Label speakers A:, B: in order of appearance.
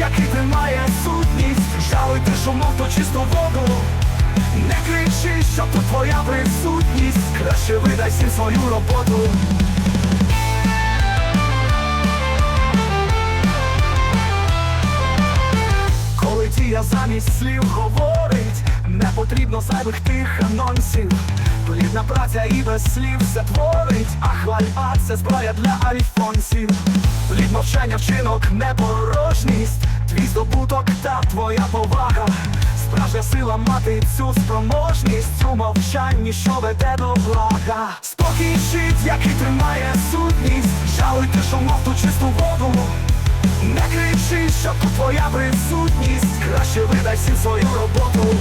A: який тримає сутність, жалуйте, що мов то чисту воду. Не кричи, що тут твоя присутність, краще видай всім свою роботу. Коли дія замість слів говорить, не потрібно зайвих тих анонсів. Плідна праця і без слів все творить, а хвальба це зброя для альфонсів. Плід мовчання вчинок непорожність, твій здобуток та твоя повага. Справжня сила мати цю спроможність у мовчанні, що веде до блага. Спокій щит, який тримає сутність, жалуйте, мов ту чисту воду. Не кричи, що тут твоя присутність, краще видай всім свою роботу.